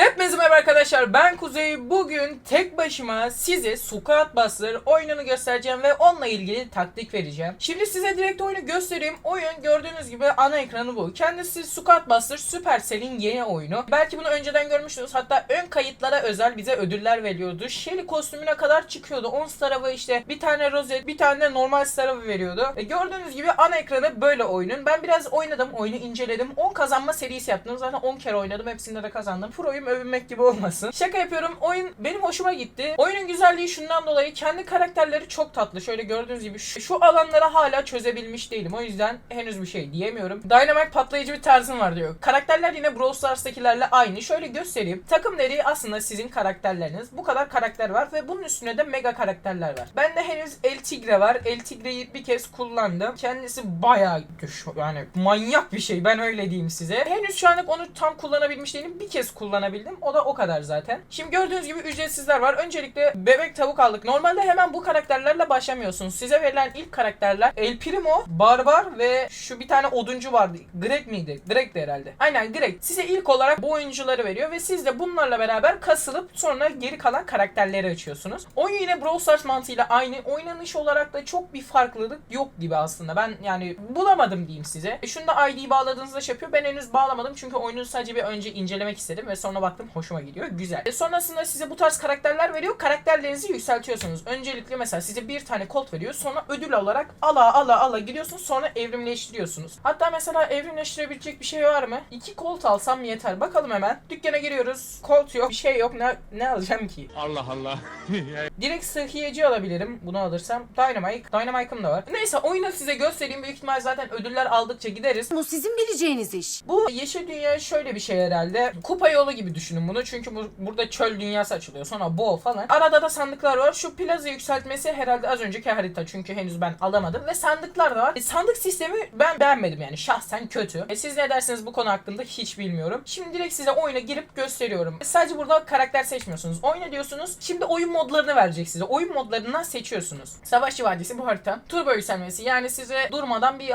Hepinize merhaba arkadaşlar ben Kuzey bugün tek başıma size Squad Buster oyununu göstereceğim ve onunla ilgili taktik vereceğim. Şimdi size direkt oyunu göstereyim. Oyun gördüğünüz gibi ana ekranı bu. Kendisi Squad Buster Supercell'in yeni oyunu. Belki bunu önceden görmüştünüz. Hatta ön kayıtlara özel bize ödüller veriyordu. Shelly kostümüne kadar çıkıyordu. 10 star ve işte bir tane rozet, bir tane normal star veriyordu. E, gördüğünüz gibi ana ekranı böyle oyunun. Ben biraz oynadım, oyunu inceledim. 10 kazanma serisi yaptım. Zaten 10 kere oynadım. Hepsinde de kazandım. Pro'yum övünmek gibi olmasın. Şaka yapıyorum. Oyun benim hoşuma gitti. Oyunun güzelliği şundan dolayı kendi karakterleri çok tatlı. Şöyle gördüğünüz gibi şu, şu alanları hala çözebilmiş değilim. O yüzden henüz bir şey diyemiyorum. Dynamite patlayıcı bir tarzım var diyor. Karakterler yine Brawl Stars'takilerle aynı. Şöyle göstereyim. Takım dediği aslında sizin karakterleriniz. Bu kadar karakter var ve bunun üstüne de mega karakterler var. Bende henüz El Tigre var. El Tigre'yi bir kez kullandım. Kendisi bayağı güç. Yani manyak bir şey. Ben öyle diyeyim size. Henüz şu anlık onu tam kullanabilmiş değilim. Bir kez kullanabildim. O da o kadar zaten. Şimdi gördüğünüz gibi ücretsizler var. Öncelikle bebek tavuk aldık. Normalde hemen bu karakterlerle başlamıyorsunuz. Size verilen ilk karakterler El Primo, Barbar ve şu bir tane oduncu vardı. Greg miydi? Greg de herhalde. Aynen Greg. Size ilk olarak bu oyuncuları veriyor ve siz de bunlarla beraber kasılıp sonra geri kalan karakterleri açıyorsunuz. Oyun yine Brawl Stars mantığıyla aynı. Oynanış olarak da çok bir farklılık yok gibi aslında. Ben yani bulamadım diyeyim size. E şunu da ID bağladığınızda şey yapıyor. Ben henüz bağlamadım çünkü oyunu sadece bir önce incelemek istedim ve sonra baktım hoşuma gidiyor. Güzel. E sonrasında size bu tarz karakterler veriyor. Karakterlerinizi yükseltiyorsunuz. Öncelikle mesela size bir tane kolt veriyor. Sonra ödül olarak ala ala ala gidiyorsunuz. Sonra evrimleştiriyorsunuz. Hatta mesela evrimleştirebilecek bir şey var mı? İki kolt alsam yeter. Bakalım hemen. Dükkana giriyoruz. Kolt yok. Bir şey yok. Ne, ne alacağım ki? Allah Allah. Direkt sıhhiyeci alabilirim. Bunu alırsam. Dynamite. Dynamite'ım da var. Neyse oyunu size göstereyim. Büyük ihtimal zaten ödüller aldıkça gideriz. Bu sizin bileceğiniz iş. Bu yeşil dünya şöyle bir şey herhalde. Kupa yolu gibi düşünün bunu. Çünkü bu, burada çöl dünyası açılıyor. Sonra boğ falan. Arada da sandıklar var. Şu plaza yükseltmesi herhalde az önceki harita. Çünkü henüz ben alamadım. Ve sandıklar da var. E, sandık sistemi ben beğenmedim yani. Şahsen kötü. E, siz ne dersiniz bu konu hakkında hiç bilmiyorum. Şimdi direkt size oyuna girip gösteriyorum. E, sadece burada karakter seçmiyorsunuz. Oyna diyorsunuz. Şimdi oyun modlarını verecek size. Oyun modlarından seçiyorsunuz. Savaşçı Vadisi bu harita. Turbo yükselmesi. Yani size durmadan bir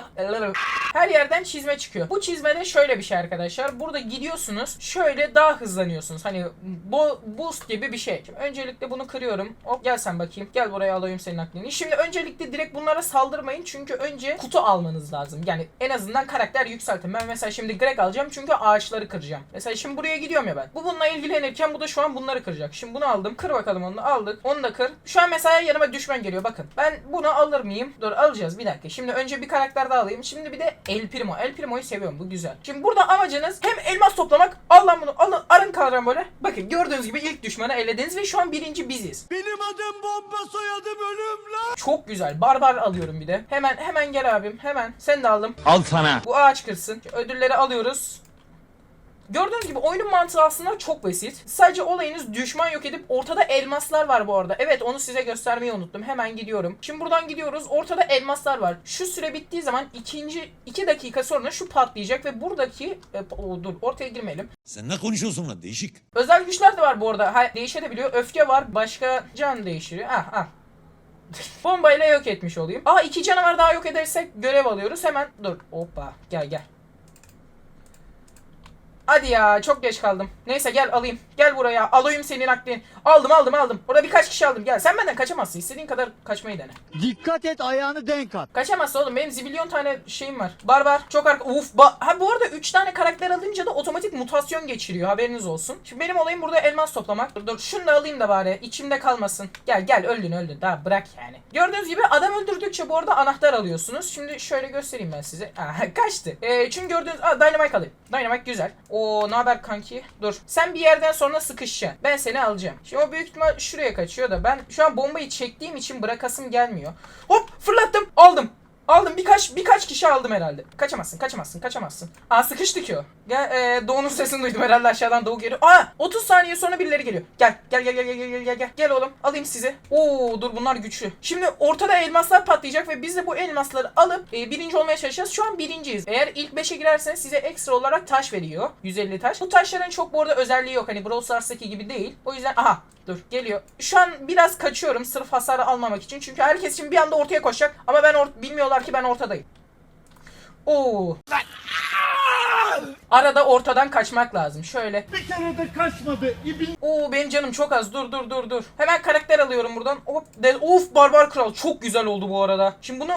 her yerden çizme çıkıyor. Bu çizmede şöyle bir şey arkadaşlar. Burada gidiyorsunuz. Şöyle daha hızlanıyorsunuz. Hani bo boost gibi bir şey. Şimdi öncelikle bunu kırıyorum. Hop gel sen bakayım. Gel buraya alayım senin aklını. Şimdi öncelikle direkt bunlara saldırmayın. Çünkü önce kutu almanız lazım. Yani en azından karakter yükseltin. Ben mesela şimdi Greg alacağım çünkü ağaçları kıracağım. Mesela şimdi buraya gidiyorum ya ben. Bu bununla ilgilenirken bu da şu an bunları kıracak. Şimdi bunu aldım. Kır bakalım onu. Aldık. Onu da kır. Şu an mesela yanıma düşman geliyor. Bakın. Ben bunu alır mıyım? Dur alacağız. Bir dakika. Şimdi önce bir karakter daha alayım. Şimdi bir de El Primo. El Primo'yu seviyorum. Bu güzel. Şimdi burada amacınız hem elmas toplamak. Al lan bunu. Alın. Arın kaldıran böyle. Bakın gördüğünüz gibi ilk düşmanı elediniz ve şu an birinci biziz. Benim adım bomba soyadım ölüm lan. Çok güzel. Barbar alıyorum bir de. Hemen hemen gel abim. Hemen. Sen de aldım. Al sana. Bu ağaç kırsın. Ödülleri alıyoruz. Gördüğünüz gibi oyunun mantığı aslında çok basit. Sadece olayınız düşman yok edip ortada elmaslar var bu arada. Evet onu size göstermeyi unuttum. Hemen gidiyorum. Şimdi buradan gidiyoruz. Ortada elmaslar var. Şu süre bittiği zaman ikinci 2 dakika sonra şu patlayacak ve buradaki e, o, dur ortaya girmeyelim. Sen ne konuşuyorsun lan değişik. Özel güçler de var bu arada. Ha, değişebiliyor. Öfke var. Başka can değiştiriyor. Ah ah. Bombayla yok etmiş olayım. Aa iki canavar daha yok edersek görev alıyoruz. Hemen dur. Hoppa. Gel gel. Hadi ya çok geç kaldım. Neyse gel alayım. Gel buraya. Alayım senin aklını. Aldım aldım aldım. Orada birkaç kişi aldım. Gel sen benden kaçamazsın. İstediğin kadar kaçmayı dene. Dikkat et ayağını denk at. Kaçamazsın oğlum. Benim zibilyon tane şeyim var. Barbar. Çok arka... Uf. Ba... Ha bu arada 3 tane karakter alınca da otomatik mutasyon geçiriyor. Haberiniz olsun. Şimdi benim olayım burada elmas toplamak. Dur dur. Şunu da alayım da bari. içimde kalmasın. Gel gel öldün öldün. Daha bırak yani. Gördüğünüz gibi adam öldürdükçe bu arada anahtar alıyorsunuz. Şimdi şöyle göstereyim ben size. Aa, kaçtı. Ee, çünkü gördüğünüz... Aa, Dynamite alayım. Dynamite güzel. O ne haber kanki? Dur. Sen bir yerden sonra sıkışacaksın. Ben seni alacağım. Şimdi o büyük ihtimal şuraya kaçıyor da ben şu an bombayı çektiğim için bırakasım gelmiyor. Hop fırlattım. Aldım. Aldım birkaç birkaç kişi aldım herhalde. Kaçamazsın, kaçamazsın, kaçamazsın. Aa sıkıştı ki o. Gel e, Doğu'nun sesini duydum herhalde aşağıdan Doğu geliyor. Aa 30 saniye sonra birileri geliyor. Gel gel gel gel gel gel gel gel. Gel oğlum alayım sizi. Oo dur bunlar güçlü. Şimdi ortada elmaslar patlayacak ve biz de bu elmasları alıp e, birinci olmaya çalışacağız. Şu an birinciyiz. Eğer ilk 5'e girerseniz size ekstra olarak taş veriyor. 150 taş. Bu taşların çok bu arada özelliği yok. Hani Brawl Stars'taki gibi değil. O yüzden aha Dur geliyor. Şu an biraz kaçıyorum sırf hasarı almamak için. Çünkü herkes şimdi bir anda ortaya koşacak. Ama ben or- bilmiyorlar ki ben ortadayım. Oo. Arada ortadan kaçmak lazım. Şöyle. Bir kere de kaçmadı. İbin Oo benim canım çok az. Dur dur dur dur. Hemen karakter alıyorum buradan. Hop. De of barbar kral çok güzel oldu bu arada. Şimdi bunu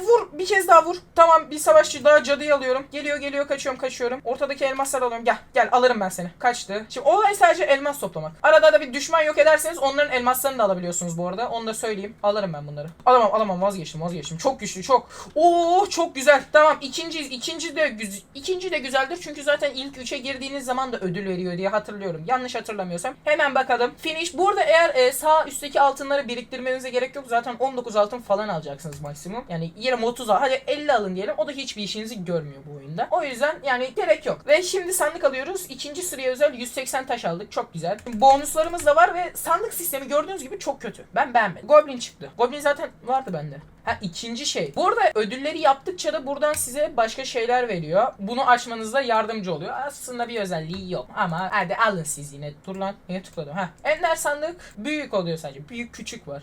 vur bir kez daha vur. Tamam bir savaşçı daha cadıyı alıyorum. Geliyor geliyor kaçıyorum kaçıyorum. Ortadaki elmasları alıyorum. Gel gel alırım ben seni. Kaçtı. Şimdi olay sadece elmas toplamak. Arada da bir düşman yok ederseniz onların elmaslarını da alabiliyorsunuz bu arada. Onu da söyleyeyim. Alırım ben bunları. Alamam alamam vazgeçtim vazgeçtim. Çok güçlü çok. Oo çok güzel. Tamam ikinci ikinci de güz ikinci de güzeldir çünkü zaten ilk üçe girdiğiniz zaman da ödül veriyor diye hatırlıyorum. Yanlış hatırlamıyorsam. Hemen bakalım. Finish. Burada eğer e, sağ üstteki altınları biriktirmenize gerek yok. Zaten 19 altın falan alacaksınız maksimum. Yani 20 30 al. Hadi 50 alın diyelim. O da hiçbir işinizi görmüyor bu oyunda. O yüzden yani gerek yok. Ve şimdi sandık alıyoruz. İkinci sıraya özel 180 taş aldık. Çok güzel. Şimdi bonuslarımız da var ve sandık sistemi gördüğünüz gibi çok kötü. Ben beğenmedim. Goblin çıktı. Goblin zaten vardı bende. Ha ikinci şey. Bu arada ödülleri yaptıkça da buradan size başka şeyler veriyor. Bunu açmanızda yardımcı oluyor. Aslında bir özelliği yok. Ama hadi alın siz yine. Dur lan. Niye tıkladım? Ha. Ender sandık büyük oluyor sadece. Büyük küçük var.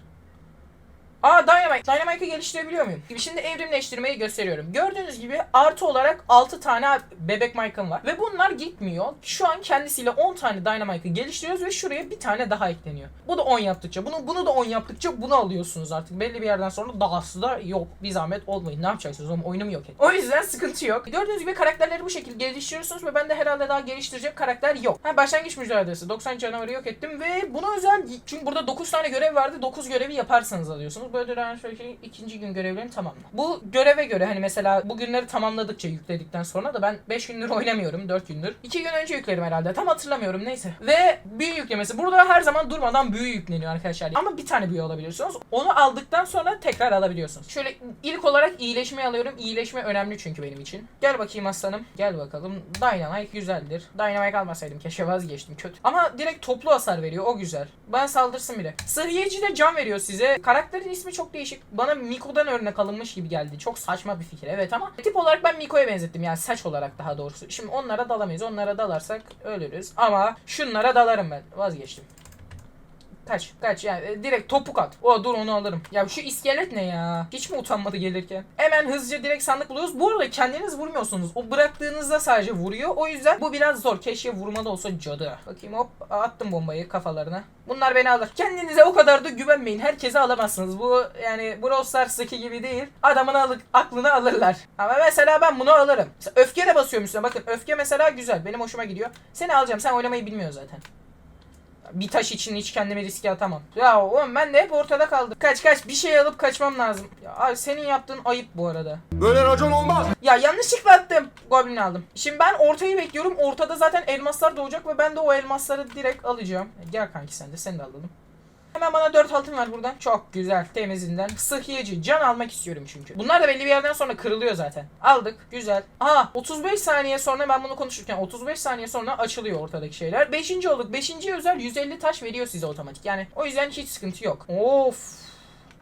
Aa Dynamite. Dynamite'ı geliştirebiliyor muyum? Şimdi evrimleştirmeyi gösteriyorum. Gördüğünüz gibi artı olarak 6 tane bebek Mike'ım var. Ve bunlar gitmiyor. Şu an kendisiyle 10 tane Dynamite'ı geliştiriyoruz ve şuraya bir tane daha ekleniyor. Bu da 10 yaptıkça, bunu bunu da 10 yaptıkça bunu alıyorsunuz artık. Belli bir yerden sonra dahası da yok. Bir zahmet olmayın. Ne yapacaksınız oğlum? Oyunumu yok et. O yüzden sıkıntı yok. Gördüğünüz gibi karakterleri bu şekilde geliştiriyorsunuz ve bende herhalde daha geliştirecek karakter yok. Ha başlangıç mücadelesi. 90 canavarı yok ettim ve buna özel çünkü burada 9 tane görev vardı. 9 görevi yaparsanız alıyorsunuz. Böyle dönen şöyle ikinci gün görevlerini tamamla. Bu göreve göre hani mesela bu günleri tamamladıkça yükledikten sonra da ben 5 gündür oynamıyorum 4 gündür. 2 gün önce yükledim herhalde tam hatırlamıyorum neyse. Ve büyü yüklemesi. Burada her zaman durmadan büyü yükleniyor arkadaşlar. Ama bir tane büyü alabiliyorsunuz. Onu aldıktan sonra tekrar alabiliyorsunuz. Şöyle ilk olarak iyileşme alıyorum. İyileşme önemli çünkü benim için. Gel bakayım aslanım. Gel bakalım. Dynamite güzeldir. Dynamite almasaydım keşke vazgeçtim kötü. Ama direkt toplu hasar veriyor o güzel. Ben saldırsın bile. Sıhhiyeci de can veriyor size. Karakterin ismi çok değişik. Bana Miko'dan örnek alınmış gibi geldi. Çok saçma bir fikir evet ama tip olarak ben Miko'ya benzettim yani saç olarak daha doğrusu. Şimdi onlara dalamayız. Onlara dalarsak ölürüz. Ama şunlara dalarım ben. Vazgeçtim. Kaç kaç yani e, direkt topuk at. O dur onu alırım. Ya şu iskelet ne ya? Hiç mi utanmadı gelirken? Hemen hızlıca direkt sandık buluyoruz. Bu arada kendiniz vurmuyorsunuz. O bıraktığınızda sadece vuruyor. O yüzden bu biraz zor. Keşke vurmalı olsa cadı. Bakayım hop attım bombayı kafalarına. Bunlar beni alır. Kendinize o kadar da güvenmeyin. Herkese alamazsınız. Bu yani Brawl Stars'taki gibi değil. Adamın alık, aklını alırlar. Ama mesela ben bunu alırım. Öfke de basıyorum üstüne. Bakın öfke mesela güzel. Benim hoşuma gidiyor. Seni alacağım. Sen oynamayı bilmiyorsun zaten. Bir taş için hiç kendimi riske atamam. Ya oğlum ben de hep ortada kaldım. Kaç kaç bir şey alıp kaçmam lazım. Ya abi senin yaptığın ayıp bu arada. Böyle racon olmaz. Ya yanlışlıkla attım. Goblin aldım. Şimdi ben ortayı bekliyorum. Ortada zaten elmaslar doğacak ve ben de o elmasları direkt alacağım. Gel kanki sen de seni de alalım. Hemen bana 4 altın ver buradan. Çok güzel. Temizinden. Sıhhiyeci. Can almak istiyorum çünkü. Bunlar da belli bir yerden sonra kırılıyor zaten. Aldık. Güzel. Aha 35 saniye sonra ben bunu konuşurken 35 saniye sonra açılıyor ortadaki şeyler. 5. olduk. 5. özel 150 taş veriyor size otomatik. Yani o yüzden hiç sıkıntı yok. Of.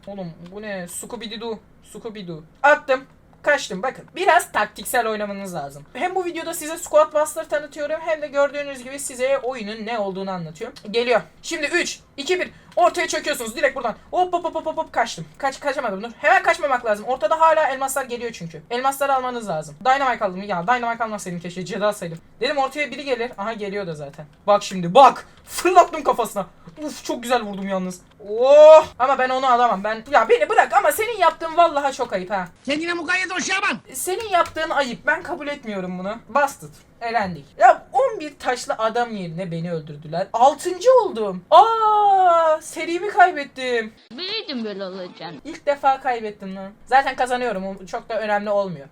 Oğlum bu ne? Scooby-Doo. Scooby-Doo. Attım. Kaçtım bakın. Biraz taktiksel oynamanız lazım. Hem bu videoda size Squad Buster tanıtıyorum hem de gördüğünüz gibi size oyunun ne olduğunu anlatıyorum. Geliyor. Şimdi 3, 2, 1. Ortaya çöküyorsunuz direkt buradan. Hop hop hop hop hop, kaçtım. Kaç kaçamadım dur. Hemen kaçmamak lazım. Ortada hala elmaslar geliyor çünkü. Elmasları almanız lazım. Dynamite aldım ya. Dynamite almasaydım keşke. Ceda alsaydım. Dedim ortaya biri gelir. Aha geliyor da zaten. Bak şimdi bak. Fırlattım kafasına. Uf çok güzel vurdum yalnız. Oh! Ama ben onu alamam. Ben ya beni bırak ama senin yaptığın vallahi çok ayıp ha. Kendine mukayyet ol Şaban. Senin yaptığın ayıp. Ben kabul etmiyorum bunu. Bastık. Elendik. Ya 11 taşlı adam yerine beni öldürdüler. 6. oldum. Aa, serimi kaybettim. Biliyordum böyle olacağını. İlk defa kaybettim lan. Zaten kazanıyorum. Çok da önemli olmuyor.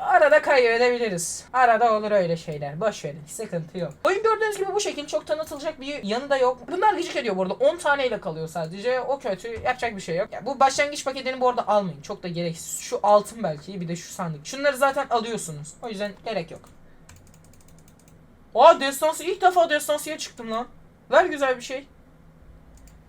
Arada kaybedebiliriz. Arada olur öyle şeyler. Boş verin. Sıkıntı yok. Oyun gördüğünüz gibi bu şekil çok tanıtılacak bir yanı da yok. Bunlar gıcık ediyor bu arada. 10 taneyle kalıyor sadece. O kötü. Yapacak bir şey yok. Ya bu başlangıç paketini bu arada almayın. Çok da gereksiz. Şu altın belki. Bir de şu sandık. Şunları zaten alıyorsunuz. O yüzden gerek yok. Aa destansı. ilk defa destansıya çıktım lan. Ver güzel bir şey.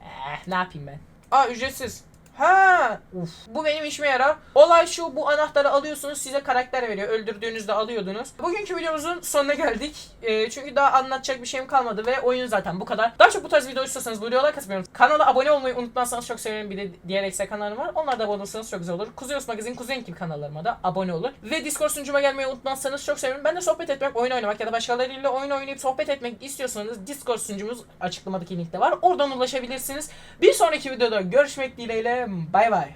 Eh ne yapayım ben. Aa ücretsiz. Ha, uf. Bu benim işime yarar. Olay şu, bu anahtarı alıyorsunuz, size karakter veriyor. Öldürdüğünüzde alıyordunuz. Bugünkü videomuzun sonuna geldik. Ee, çünkü daha anlatacak bir şeyim kalmadı ve oyun zaten bu kadar. Daha çok bu tarz video istiyorsanız bu videolara katılıyorum. Kanala abone olmayı unutmazsanız çok sevinirim. Bir de diğer ekstra kanalım var. Onlara da abone olursanız çok güzel olur. Kuzey Os Magazin, Kuzey gibi kanallarıma da abone olun. Ve Discord sunucuma gelmeyi unutmazsanız çok sevinirim. Ben de sohbet etmek, oyun oynamak ya da başkalarıyla oyun oynayıp sohbet etmek istiyorsanız Discord sunucumuz açıklamadaki linkte var. Oradan ulaşabilirsiniz. Bir sonraki videoda görüşmek dileğiyle. Bye bye